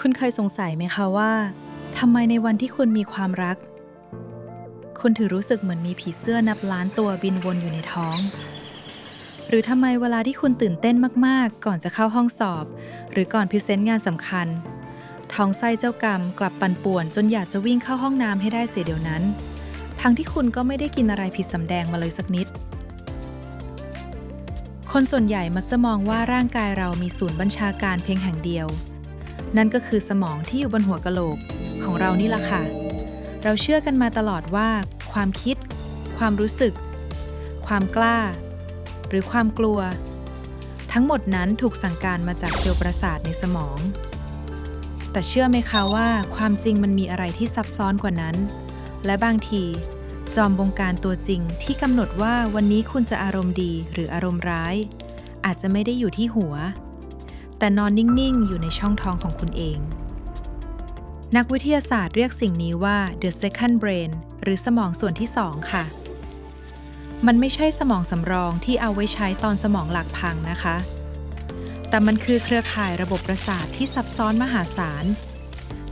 คุณเคยสงสัยไหมคะว่าทำไมในวันที่คุณมีความรัก คุณถึงรู้สึกเหมือนมีผีเสื้อนับล้านตัวบินวนอยู่ในท้อง หรือทำไมเวลาที่คุณตื่นเต้นมากๆ ก่อนจะเข้าห้องสอบ หรือก่อนพรีเซนต์งานสำคัญ ท้องไส้เจ้ากรรมกลับปั่นป่วน จนอยากจะวิ่งเข้าห้องน้ำให้ได้เสียเดี๋ยวนั้น ทั้งที่คุณก็ไม่ได้กินอะไรผิดสำแดงมาเลยสักนิดคนส่วนใหญ่มักจะมองว่าร่างกายเรามีศูนย์บัญชาการเพียงแห่งเดียว นั่นก็คือสมองที่อยู่บนหัวกะโหลกของเรานี่ล่ะค่ะ เราเชื่อกันมาตลอดว่า ความคิด ความรู้สึก ความกล้า หรือความกลัว ทั้งหมดนั้นถูกสั่งการมาจากเซลล์ประสาทในสมอง แต่เชื่อไหมคะว่าความจริงมันมีอะไรที่ซับซ้อนกว่านั้น และบางที จอมบงการตัวจริงที่กำหนดว่าวันนี้คุณจะอารมณ์ดีหรืออารมณ์ร้าย อาจจะไม่ได้อยู่ที่หัว แต่นอนนิ่ง ๆ อยู่ในช่องท้องของคุณเอง นักวิทยาศาสตร์เรียกสิ่งนี้ว่า the second brain หรือสมองส่วนที่2ค่ะ มันไม่ใช่สมองสำรองที่เอาไว้ใช้ตอนสมองหลักพังนะคะ แต่มันคือเครือข่ายระบบประสาทที่ซับซ้อนมหาศาล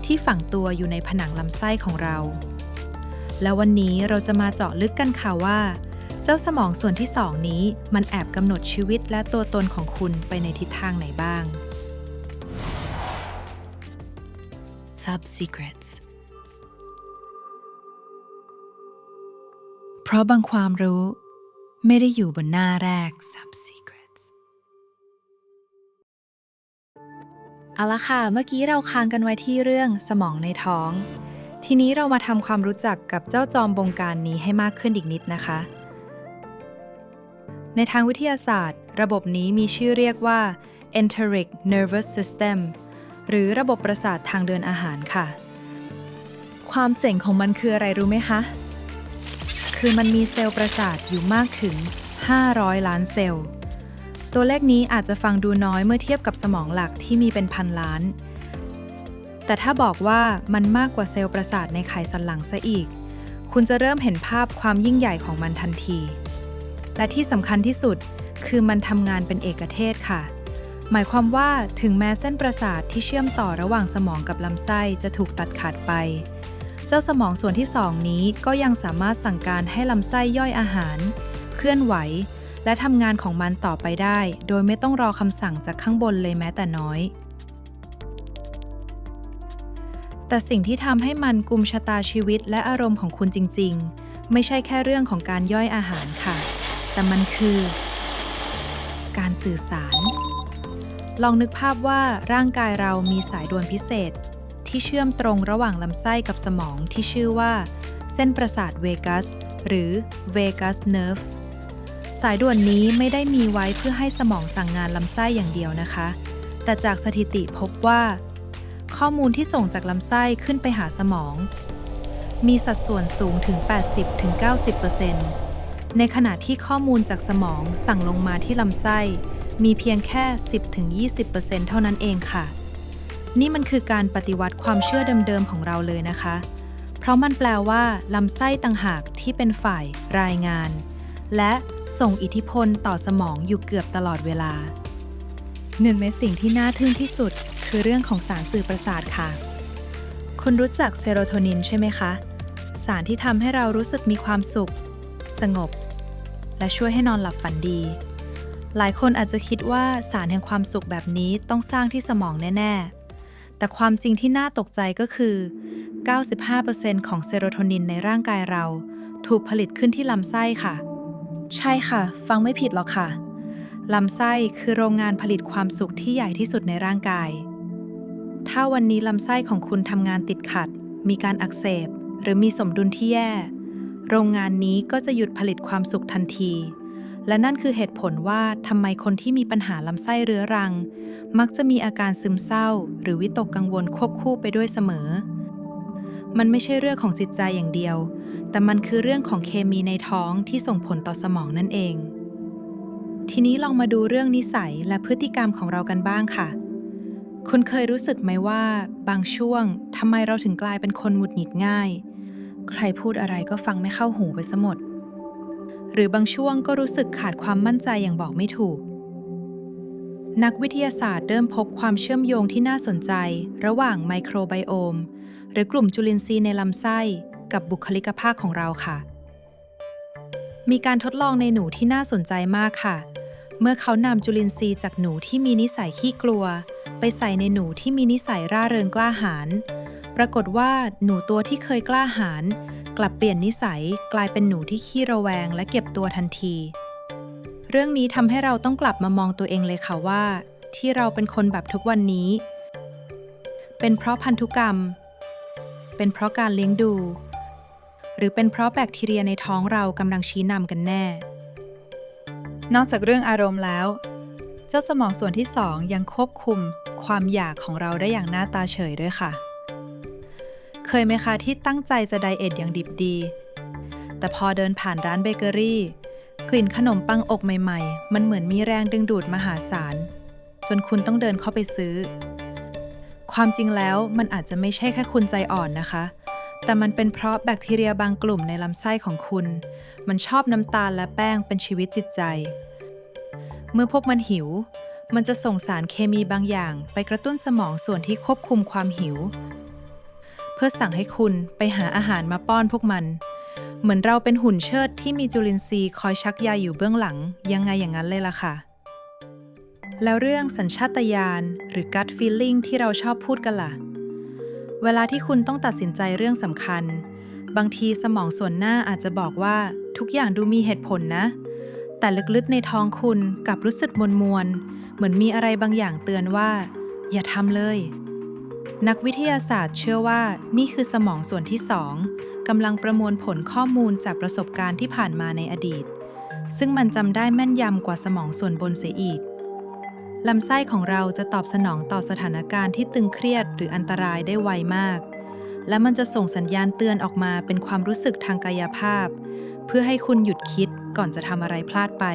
ที่ฝังตัวอยู่ในผนังลำไส้ของเรา แล้ววันนี้เราจะมาเจาะลึกกันค่ะว่า จ้าสมองส่วนที่สองนี้มันแอบกำหนดชีวิตและตัวตนของคุณไปในทิศทางไหนบ้าง Sub Secrets เพราะบางความรู้ไม่ได้อยู่บนหน้าแรก Sub Secrets เอาละค่ะ เมื่อกี้เราค้างกันไว้ที่เรื่องสมองในท้อง ทีนี้เรามาทำความรู้จักกับเจ้าจอมบงการนี้ให้มากขึ้นอีกนิดนะคะ ในทางวิทยาศาสตร์ ระบบนี้มีชื่อเรียกว่า enteric nervous system หรือระบบประสาททางเดินอาหารค่ะ ความเจ๋งของมันคืออะไรรู้ไหมคะ คือมันมีเซลล์ประสาทอยู่มากถึง 500 ล้านเซลล์ ตัวเลขนี้อาจจะฟังดูน้อยเมื่อเทียบกับสมองหลักที่มีเป็นพันล้าน แต่ถ้าบอกว่ามันมากกว่าเซลล์ประสาทในไขสันหลังซะอีก คุณจะเริ่มเห็นภาพความยิ่งใหญ่ของมันทันที และที่สำคัญที่สุดคือมันทำงานเป็นเอกเทศค่ะ หมายความว่าถึงแม้เส้นประสาทที่เชื่อมต่อระหว่างสมองกับลำไส้จะถูกตัดขาดไป เจ้าสมองส่วนที่สองนี้ก็ยังสามารถสั่งการให้ลำไส้ย่อยอาหาร เคลื่อนไหว และทำงานของมันต่อไปได้ โดยไม่ต้องรอคำสั่งจากข้างบนเลยแม้แต่น้อย แต่สิ่งที่ทำให้มันกุมชะตาชีวิตและอารมณ์ของคุณจริง ๆ ไม่ใช่แค่เรื่องของการย่อยอาหารค่ะ แต่มันคือ การสื่อสาร ลองนึกภาพว่าร่างกายเรามีสายด่วนพิเศษ ที่เชื่อมตรงระหว่างลำไส้กับสมองที่ชื่อว่า เส้นประสาทเวกัส หรือ Vagus Nerve สายด่วนนี้ไม่ได้มีไว้เพื่อให้สมองสั่งงานลำไส้อย่างเดียวนะคะ แต่จากสถิติพบว่า ข้อมูลที่ส่งจากลำไส้ขึ้นไปหาสมอง มีสัดส่วนสูงถึง 80-90% ในขณะที่ข้อมูลจากสมองสั่งลงมาที่ลำไส้ มีเพียงแค่ 10-20%เท่านั้นเองค่ะ นี่มันคือการปฏิวัติความเชื่อเดิมๆของเราเลยนะคะ เพราะมันแปลว่าลำไส้ต่างหากที่เป็นฝ่ายรายงาน และส่งอิทธิพลต่อสมองอยู่เกือบตลอดเวลา หนึ่งในสิ่งที่น่าทึ่งที่สุด คือเรื่องของสารสื่อประสาทค่ะ คุณรู้จักเซโรโทนินใช่ไหมคะ สารที่ทำให้เรารู้สึกมีความสุข สงบ และช่วยให้นอนหลับฝันดี หลายคนอาจจะคิดว่าสารแห่งความสุขแบบนี้ต้องสร้างที่สมองแน่ ๆ แต่ความจริงที่น่าตกใจก็คือ 95%ของเซโรโทนินในร่างกายเรา ถูกผลิตขึ้นที่ลำไส้ค่ะ ใช่ค่ะ ฟังไม่ผิดหรอกค่ะลำไส้คือโรงงานผลิตความสุขที่ใหญ่ที่สุดในร่างกาย ถ้าวันนี้ลำไส้ของคุณทำงานติดขัด มีการอักเสบ หรือมีสมดุลที่แย่ โรงงานนี้ก็จะหยุดผลิตความสุขทันที และนั่นคือเหตุผลว่าทำไมคนที่มีปัญหาลำไส้เรื้อรัง มักจะมีอาการซึมเศร้า หรือวิตกกังวลควบคู่ไปด้วยเสมอ มันไม่ใช่เรื่องของจิตใจอย่างเดียว แต่มันคือเรื่องของเคมีในท้องที่ส่งผลต่อสมองนั่นเอง ทีนี้ลองมาดูเรื่องนิสัยและพฤติกรรมของเรากันบ้างค่ะคุณเคยรู้สึกไหมว่า บางช่วงทำไมเราถึงกลายเป็นคนหงุดหงิดง่าย ใครพูดอะไรก็ฟังไม่เข้าหูไปซะหมด หรือบางช่วงก็รู้สึกขาดความมั่นใจอย่างบอกไม่ถูก นักวิทยาศาสตร์เริ่มพบความเชื่อมโยงที่น่าสนใจ ระหว่างไมโครไบโอม หรือกลุ่มจุลินทรีย์ในลำไส้ กับบุคลิกภาพของเราค่ะ มีการทดลองในหนูที่น่าสนใจมากค่ะ เมื่อเขานำจุลินทรีย์จากหนูที่มีนิสัยขี้กลัว ไปใส่ในหนูที่มีนิสัยร่าเริงกล้าหาญ ปรากฏว่าหนูตัวที่เคยกล้าหาญกลับเปลี่ยนนิสัยกลายเป็นหนูที่ขี้ระแวงและเก็บตัวทันที เรื่องนี้ทำให้เราต้องกลับมามองตัวเองเลยค่ะว่า ที่เราเป็นคนแบบทุกวันนี้ เป็นเพราะพันธุกรรม เป็นเพราะการเลี้ยงดู หรือเป็นเพราะแบคทีเรียในท้องเรากำลังชี้นำกันแน่ นอกจากเรื่องอารมณ์แล้ว เจ้าสมองส่วนที่สองยังควบคุมความอยากของเราได้อย่างหน้าตาเฉยด้วยค่ะ เคยไหมคะที่ตั้งใจจะไดเอทอย่างดิบดี แต่พอเดินผ่านร้านเบเกอรี่ กลิ่นขนมปังอบใหม่ ๆ มันเหมือนมีแรงดึงดูดมหาศาล จนคุณต้องเดินเข้าไปซื้อ ความจริงแล้วมันอาจจะไม่ใช่แค่คุณใจอ่อนนะคะ แต่มันเป็นเพราะแบคทีเรียบางกลุ่มในลำไส้ของคุณ มันชอบน้ำตาลและแป้งเป็นชีวิตจิตใจ เมื่อพวกมันหิว มันจะส่งสารเคมีบางอย่าง ไปกระตุ้นสมองส่วนที่ควบคุมความหิว พื่อสั่งให้คุณไปหาอาหารมาป้อนพวกมัน เหมือนเราเป็นหุ่นเชิดที่มีจุลินทรีย์คอยชักใยอยู่เบื้องหลัง ยังไงอย่างนั้นเลยล่ะค่ะ แล้วเรื่องสัญชาตญาณหรือ gut feeling ที่เราชอบพูดกันล่ะ เวลาที่คุณต้องตัดสินใจเรื่องสำคัญ บางทีสมองส่วนหน้าอาจจะบอกว่าทุกอย่างดูมีเหตุผลนะ แต่ลึกๆในท้องคุณกลับรู้สึกมวนมวนๆเหมือนมีอะไรบางอย่างเตือนว่า อย่าทำเลย นักวิทยาศาสตร์เชื่อว่านี่คือสมองส่วนที่สองกำลังประมวลผลข้อมูลจากประสบการณ์ที่ผ่านมาในอดีต ซึ่งมันจำได้แม่นยำกว่าสมองส่วนบนเสียอีกลำไส้ของเราจะตอบสนองต่อสถานการณ์ที่ตึงเครียดหรืออันตรายได้ไวมาก และมันจะส่งสัญญาณเตือนออกมาเป็นความรู้สึกทางกายภาพ เพื่อให้คุณหยุดคิดก่อนจะทำอะไรพลาดไป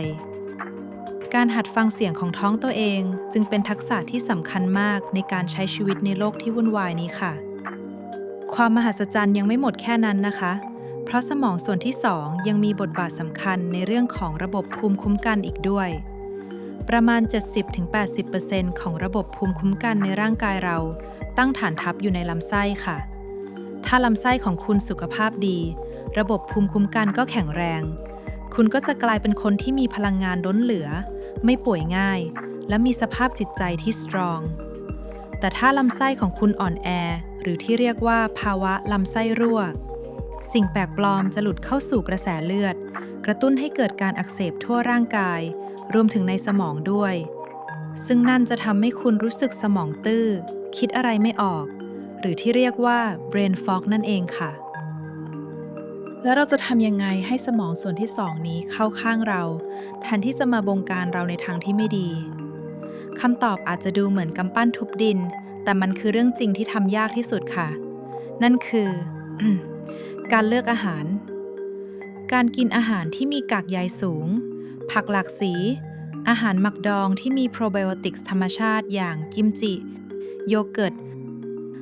การหัดฟังเสียงของท้องตัวเอง จึงเป็นทักษะที่สำคัญมากในการใช้ชีวิตในโลกที่วุ่นวายนี้ค่ะ ความมหัศจรรย์ยังไม่หมดแค่นั้นนะคะ เพราะสมองส่วนที่สองยังมีบทบาทสำคัญในเรื่องของระบบภูมิคุ้มกันอีกด้วย ประมาณ 70-80%ของระบบภูมิคุ้มกันในร่างกายเรา ตั้งฐานทัพอยู่ในลำไส้ค่ะ ถ้าลำไส้ของคุณสุขภาพดี ระบบภูมิคุ้มกันก็แข็งแรงคุณก็จะกลายเป็นคนที่มีพลังงานล้นเหลือ ไม่ป่วยง่าย และมีสภาพจิตใจที่สตรอง แต่ถ้าลำไส้ของคุณอ่อนแอ หรือที่เรียกว่าภาวะลำไส้รั่ว สิ่งแปลกปลอมจะหลุดเข้าสู่กระแสเลือด กระตุ้นให้เกิดการอักเสบทั่วร่างกาย รวมถึงในสมองด้วย ซึ่งนั่นจะทำให้คุณรู้สึกสมองตื้อ คิดอะไรไม่ออก หรือที่เรียกว่า brain fog นั่นเองค่ะ แล้วเราจะทำยังไงให้สมองส่วนที่สองนี้เข้าข้างเราแทนที่จะมาบงการเราในทางที่ไม่ดีคำตอบอาจจะดูเหมือนกำปั้นทุบดิน แต่มันคือเรื่องจริงที่ทำยากที่สุดค่ะ นั่นคือ การเลือกอาหาร การกินอาหารที่มีกากใยสูง ผักหลากสี อาหารหมักดองที่มีโปรไบโอติกธรรมชาติอย่างกิมจิ โยเกิร์ต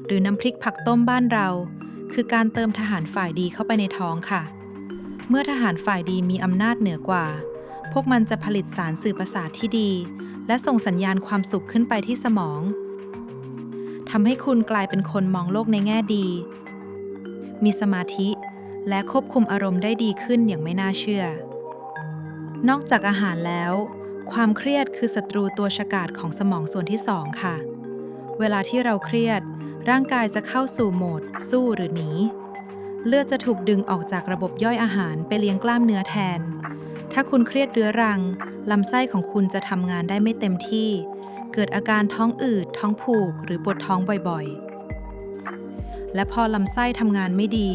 หรือน้ำพริกผักต้มบ้านเรา คือการเติมทหารฝ่ายดีเข้าไปในท้องค่ะ เมื่อทหารฝ่ายดีมีอำนาจเหนือกว่า พวกมันจะผลิตสารสื่อประสาทที่ดี และส่งสัญญาณความสุขขึ้นไปที่สมองทำให้คุณกลายเป็นคนมองโลกในแง่ดี มีสมาธิ และควบคุมอารมณ์ได้ดีขึ้นอย่างไม่น่าเชื่อ นอกจากอาหารแล้ว ความเครียดคือศัตรูตัวฉกาจของสมองส่วนที่สองค่ะ เวลาที่เราเครียด ร่างกายจะเข้าสู่โหมด สู้หรือหนี เลือดจะถูกดึงออกจากระบบย่อยอาหารไปเลี้ยงกล้ามเนื้อแทน ถ้าคุณเครียดเรื้อรัง ลำไส้ของคุณจะทำงานได้ไม่เต็มที่ เกิดอาการท้องอืด ท้องผูก หรือปวดท้องบ่อยๆ และพอลำไส้ทำงานไม่ดี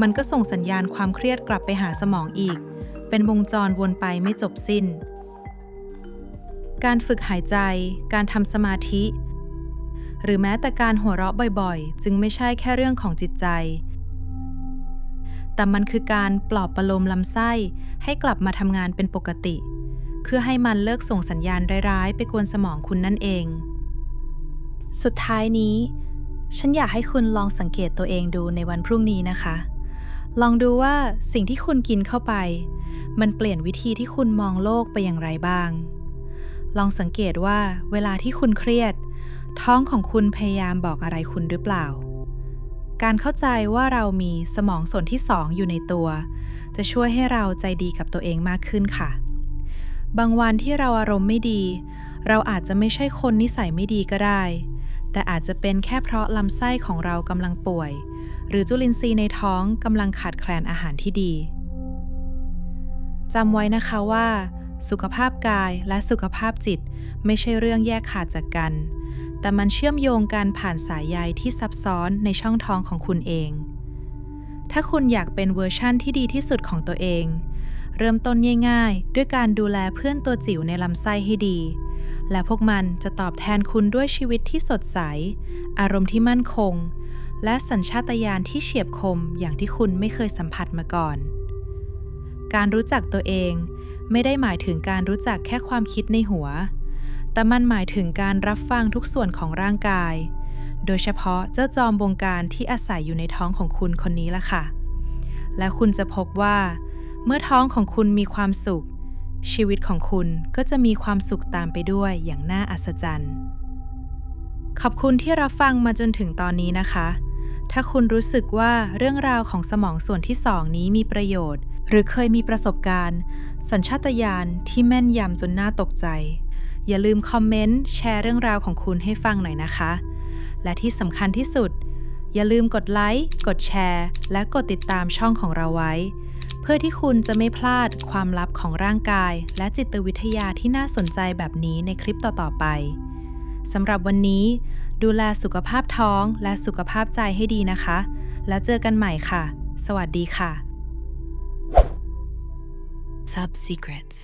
มันก็ส่งสัญญาณความเครียดกลับไปหาสมองอีก เป็นวงจรวนไปไม่จบสิ้น การฝึกหายใจ การทำสมาธิ หรือแม้แต่การหัวเราะบ่อยๆ จึงไม่ใช่แค่เรื่องของจิตใจ แต่มันคือการปลอบประโลมลำไส้ให้กลับมาทำงานเป็นปกติ เพื่อให้มันเลิกส่งสัญญาณร้ายๆ ไปกวนสมองคุณนั่นเอง สุดท้ายนี้ ฉันอยากให้คุณลองสังเกตตัวเองดูในวันพรุ่งนี้นะคะ ลองดูว่าสิ่งที่คุณกินเข้าไป มันเปลี่ยนวิธีที่คุณมองโลกไปอย่างไรบ้างลองสังเกตว่าเวลาที่คุณเครียด ท้องของคุณพยายามบอกอะไรคุณหรือเปล่า การเข้าใจว่าเรามีสมองส่วนที่สองอยู่ในตัว จะช่วยให้เราใจดีกับตัวเองมากขึ้นค่ะ บางวันที่เราอารมณ์ไม่ดี เราอาจจะไม่ใช่คนนิสัยไม่ดีก็ได้ แต่อาจจะเป็นแค่เพราะลำไส้ของเรากำลังป่วย หรือจุลินทรีย์ในท้องกำลังขาดแคลนอาหารที่ดีจำไว้นะคะว่า สุขภาพกายและสุขภาพจิตไม่ใช่เรื่องแยกขาดจากกัน แต่มันเชื่อมโยงกันผ่านสายใยที่ซับซ้อนในช่องท้องของคุณเอง ถ้าคุณอยากเป็นเวอร์ชั่นที่ดีที่สุดของตัวเอง เริ่มต้นง่ายๆ ด้วยการดูแลเพื่อนตัวจิ๋วในลำไส้ให้ดี และพวกมันจะตอบแทนคุณด้วยชีวิตที่สดใส อารมณ์ที่มั่นคง และสัญชาตญาณที่เฉียบคมอย่างที่คุณไม่เคยสัมผัสมาก่อน การรู้จักตัวเอง ไม่ได้หมายถึงการรู้จักแค่ความคิดในหัว แต่มันหมายถึงการรับฟังทุกส่วนของร่างกาย โดยเฉพาะเจ้าจอมบงการที่อาศัยอยู่ในท้องของคุณคนนี้ล่ะค่ะ และคุณจะพบว่า เมื่อท้องของคุณมีความสุข ชีวิตของคุณก็จะมีความสุขตามไปด้วยอย่างน่าอัศจรรย์ ขอบคุณที่รับฟังมาจนถึงตอนนี้นะคะ ถ้าคุณรู้สึกว่าเรื่องราวของสมองส่วนที่สองนี้มีประโยชน์ หรือเคยมีประสบการณ์ สัญชาตญาณที่แม่นยำจนน่าตกใจ อย่าลืมคอมเมนต์แชร์เรื่องราวของคุณให้ฟังหน่อยนะคะ และที่สำคัญที่สุด อย่าลืมกดไลค์กดแชร์ และกดติดตามช่องของเราไว้ เพื่อที่คุณจะไม่พลาดความลับของร่างกาย และจิตวิทยาที่น่าสนใจแบบนี้ในคลิปต่อๆไปสำหรับวันนี้ ดูแลสุขภาพท้องและสุขภาพใจให้ดีนะคะ แล้วเจอกันใหม่ค่ะ สวัสดีค่ะ Sub Secrets